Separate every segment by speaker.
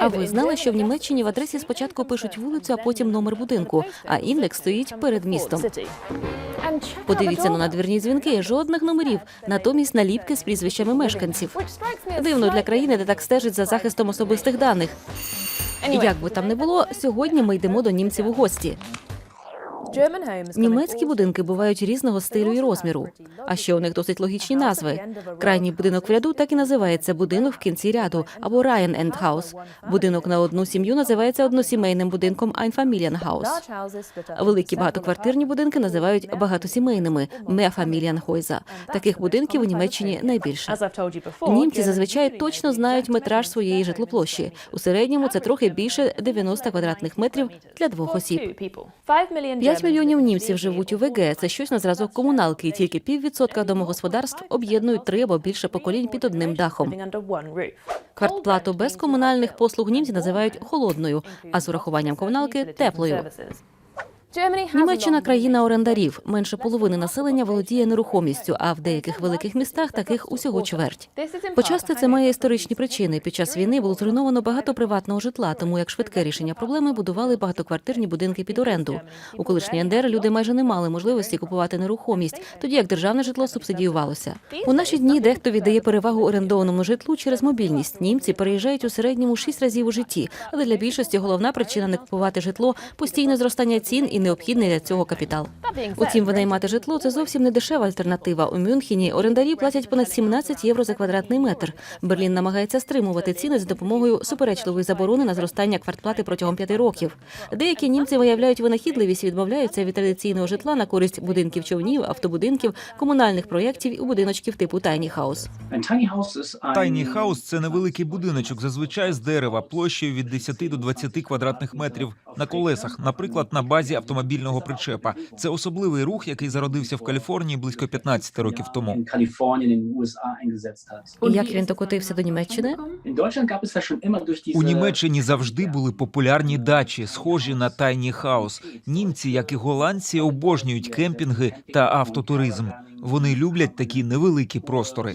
Speaker 1: А ви знали, що в Німеччині в адресі спочатку пишуть вулицю, а потім номер будинку, а індекс стоїть перед містом. Подивіться на надвірні дзвінки, жодних номерів, натомість наліпки з прізвищами мешканців. Дивно для країни, де так стежить за захистом особистих даних. Як би там не було, сьогодні ми йдемо до німців у гості. Німецькі будинки бувають різного стилю і розміру. А ще у них досить логічні назви. Крайній будинок в ряду так і називається будинок в кінці ряду або Ryan End House. Будинок на одну сім'ю називається односімейним будинком Einfamilienhaus. Великі багатоквартирні будинки називають багатосімейними Mehrfamilienhäuser. Таких будинків у Німеччині найбільше. Німці зазвичай точно знають метраж своєї житлоплощі. У середньому це трохи більше 90 квадратних метрів для двох осіб. 5 мільйонів німців живуть у ВГ. Це щось на зразок комуналки, і тільки піввідсотка домогосподарств об'єднують три або більше поколінь під одним дахом. Квартплату без комунальних послуг німці називають холодною, а з урахуванням комуналки теплою. Німеччина країна орендарів. Менше половини населення володіє нерухомістю, а в деяких великих містах таких усього чверть. Почасти це має історичні причини. Під час війни було зруйновано багато приватного житла, тому як швидке рішення проблеми будували багатоквартирні будинки під оренду. У колишній НДР люди майже не мали можливості купувати нерухомість, тоді як державне житло субсидіювалося. У наші дні дехто віддає перевагу орендованому житлу через мобільність. Німці переїжджають у середньому шість разів у житті, але для більшості головна причина не купувати житло постійне зростання цін і необхідний для цього капітал. Утім, винаймати житло це зовсім не дешева альтернатива. У Мюнхені орендарі платять понад 17 євро за квадратний метр. Берлін намагається стримувати ціни за допомогою суперечливої заборони на зростання квартплати протягом п'яти років. Деякі німці виявляють винахідливість і відмовляються від традиційного житла на користь будинків човнів, автобудинків, комунальних проєктів і будиночків типу Тайні Хаус.
Speaker 2: Тайні хаус це невеликий будиночок, зазвичай з дерева, площею від 10 до 20 квадратних метрів на колесах, наприклад, на базі автомобільного причепа. Це особливий рух, який зародився в Каліфорнії близько 15 років тому.
Speaker 1: І як він докотився до Німеччини?
Speaker 2: У Німеччині завжди були популярні дачі, схожі на тайні хаус. Німці, як і голландці, обожнюють кемпінги та автотуризм. Вони люблять такі невеликі простори.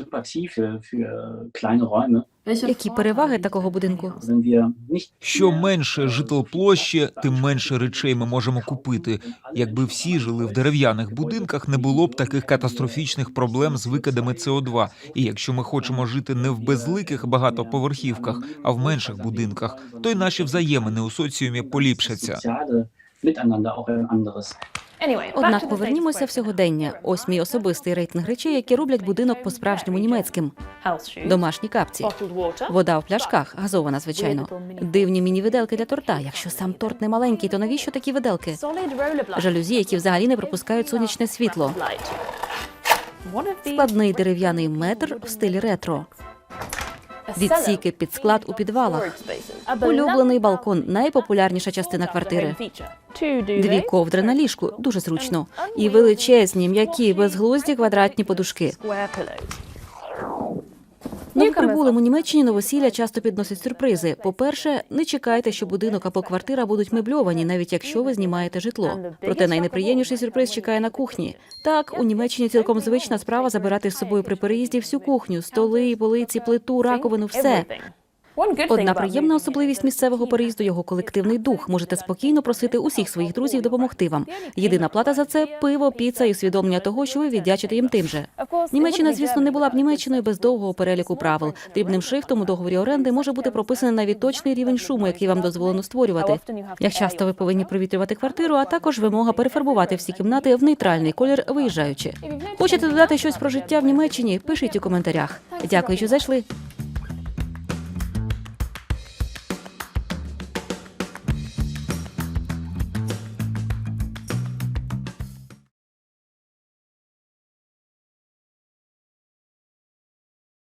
Speaker 1: Які переваги такого будинку?
Speaker 2: Що менше житлоплощі, тим менше речей ми можемо купити. Якби всі жили в дерев'яних будинках, не було б таких катастрофічних проблем з викидами СО2. І якщо ми хочемо жити не в безликих багатоповерхівках, а в менших будинках, то й наші взаємини у соціумі поліпшаться.
Speaker 1: Однак повернімося в сьогодення. Ось мій особистий рейтинг речей, які роблять будинок по-справжньому німецьким. Домашні капці, вода в пляшках, газована, звичайно. Дивні міні-виделки для торта. Якщо сам торт не маленький, то навіщо такі виделки? Жалюзі, які взагалі не пропускають сонячне світло. Складний дерев'яний метр в стилі ретро. Відсіки під склад у підвалах. Улюблений балкон найпопулярніша частина квартири. Дві ковдри на ліжку дуже зручно. І величезні, м'які, безглузді квадратні подушки. Новоприбулим у Німеччині новосілля часто підносять сюрпризи. По-перше, не чекайте, що будинок або квартира будуть мебльовані, навіть якщо ви знімаєте житло. Проте найнеприємніший сюрприз чекає на кухні. Так, у Німеччині цілком звична справа забирати з собою при переїзді всю кухню, столи, полиці, плиту, раковину, все. Одна приємна особливість місцевого переїзду його колективний дух. Можете спокійно просити усіх своїх друзів допомогти вам. Єдина плата за це пиво, піца і усвідомлення того, що ви віддячите їм тим же. Німеччина, звісно, не була б Німеччиною без довгого переліку правил. Дрібним шрифтом у договорі оренди може бути прописаний навіть точний рівень шуму, який вам дозволено створювати. Як часто ви повинні провітрювати квартиру, а також вимога перефарбувати всі кімнати в нейтральний колір, виїжджаючи. Хочете додати щось про життя в Німеччині? Пишіть у коментарях. Дякую, що зайшли.